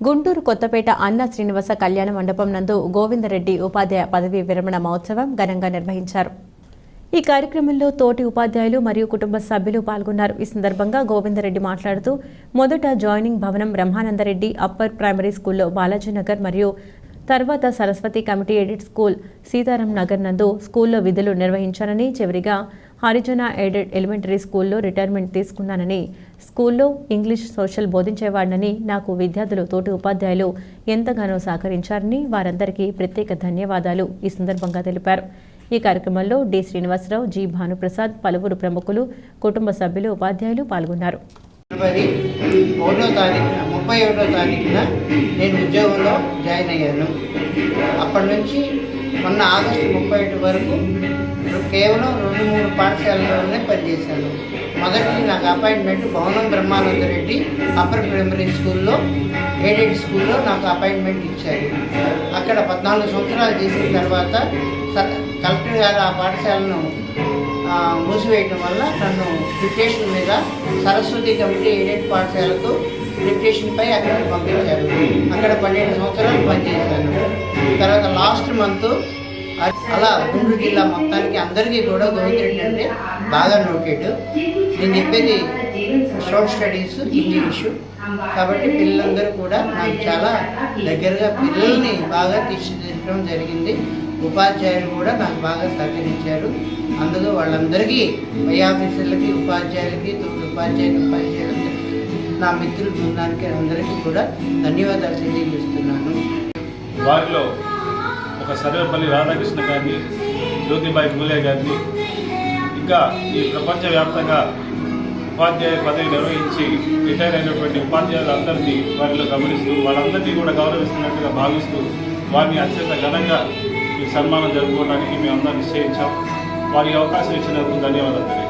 గుంటూరు కొత్తపేట అన్న శ్రీనివాస కళ్యాణ మండపం నందు గోవిందరెడ్డి ఉపాధ్యాయ పదవీ విరమణ మహోత్సవం ఘనంగా నిర్వహించారు. ఈ కార్యక్రమంలో తోటి ఉపాధ్యాయులు మరియు కుటుంబ సభ్యులు పాల్గొన్నారు. ఈ సందర్భంగా గోవిందరెడ్డి మాట్లాడుతూ మొదట జాయినింగ్ భవనం బ్రహ్మానందరెడ్డి అప్పర్ ప్రైమరీ స్కూల్లో బాలాజీనగర్ మరియు తర్వాత Saraswati committee aided school Sitaram Nagar నందు స్కూల్లో విధులు నిర్వహించారని చివరిగా హరిజన ఎయిడెడ్ ఎలిమెంటరీ స్కూల్లో రిటైర్మెంట్ తీసుకున్నానని స్కూల్లో ఇంగ్లీష్ సోషల్ బోధించేవాడినని నాకు విద్యార్థులు తోటి ఉపాధ్యాయులు ఎంతగానో సహకరించారని వారందరికీ ప్రత్యేక ధన్యవాదాలు ఈ సందర్భంగా తెలిపారు. ఈ కార్యక్రమంలో డి. శ్రీనివాసరావు జి. భానుప్రసాద్ పలువురు ప్రముఖులు కుటుంబ సభ్యులు ఉపాధ్యాయులు పాల్గొన్నారు. ఒకటో ముప్పై ఒకటో తారీఖున నేను ఉద్యోగంలో జాయిన్ అయ్యాను. అప్పటి నుంచి మొన్న ఆగస్టు ముప్పై ఒకటి వరకు కేవలం రెండు మూడు పాఠశాలలోనే పనిచేశాను. మొదటి నాకు appointment Bhavanam Brahmananda Reddy upper primary స్కూల్లో ఎయిడెడ్ స్కూల్లో నాకు అపాయింట్మెంట్ ఇచ్చారు. అక్కడ పద్నాలుగు సంవత్సరాలు చేసిన తర్వాత స- కలెక్టర్ గారు ఆ పాఠశాలను మూసివేయటం వల్ల నన్ను డిప్యూటేషన్ మీద సరస్వతి కమిటీ ఎయిడెడ్ పాఠశాలకు డిప్యూటేషన్పై అక్కడ పంపించారు. అక్కడ పన్నెండు సంవత్సరాలు పనిచేశాను తర్వాత లాస్ట్ మంత్ అలా గుంటూరు జిల్లా మొత్తానికి అందరికీ కూడా గోవిందరెడ్డి అంటే బాగా నోటెడ్ నేను చెప్పేది షార్ట్ స్టడీస్ ఇంగ్లీషు కాబట్టి పిల్లలందరూ కూడా నాకు చాలా దగ్గరగా పిల్లల్ని బాగా తీర్చిదిద్దడం జరిగింది. ఉపాధ్యాయులు కూడా నాకు బాగా సహకరించారు. అందులో వాళ్ళందరికీ పై ఆఫీసర్లకి ఉపాధ్యాయులకి తోటి ఉపాధ్యాయులు ఉపాధ్యాయులందరికీ నా మిత్రుల బృందానికి అందరికీ కూడా ధన్యవాదాలు తెలియజేస్తున్నాను. వారిలో ఒక సర్వేపల్లి రాధాకృష్ణ గారిని జ్యోతిబాయి పూలే గారిని ఇంకా ఈ ప్రపంచవ్యాప్తంగా ఉపాధ్యాయ పదవి నిర్వహించి రిటైర్ అయినటువంటి ఉపాధ్యాయులందరినీ వారిలో గమనిస్తూ వాళ్ళందరినీ కూడా గౌరవిస్తున్నట్టుగా భావిస్తూ వారిని అత్యంత ఘనంగా ఈ సన్మానం జరుపుకోవడానికి మేము అందరం నిశ్చయించాం. వారికి అవకాశం ఇచ్చినందుకు ధన్యవాదాలు.